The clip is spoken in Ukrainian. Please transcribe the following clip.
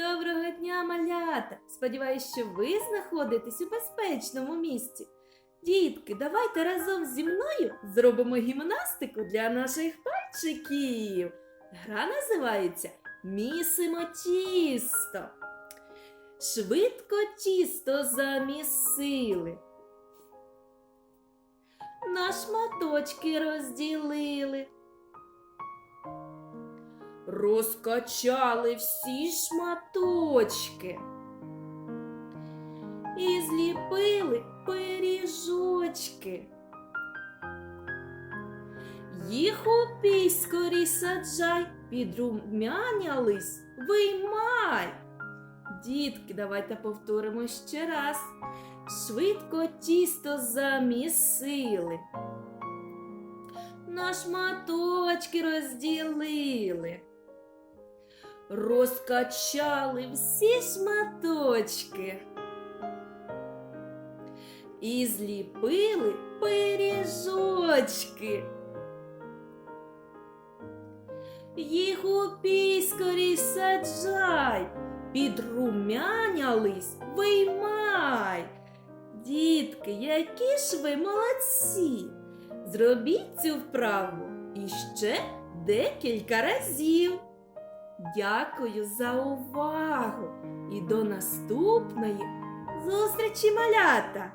Доброго дня, малята! Сподіваюсь, що ви знаходитесь у безпечному місці. Дітки, давайте разом зі мною зробимо гімнастику для наших пальчиків. Гра називається Місимо тісто. Швидко тісто замісили. На шматочки розділили. Розкачали всі шматочки. І зліпили пиріжочки. Їх у пісь саджай, підрумянялись, виймай. Дітки, давайте повторимо ще раз. Швидко тісто замісили. На шматочки розділили. Розкачали всі шматочки. І зліпили пиріжочки. Їх у піскорі саджай, підрумянялись, виймай. Дітки, які ж ви молодці! Зробіть цю вправу іще декілька разів. Дякую за увагу і до наступної зустрічі малята!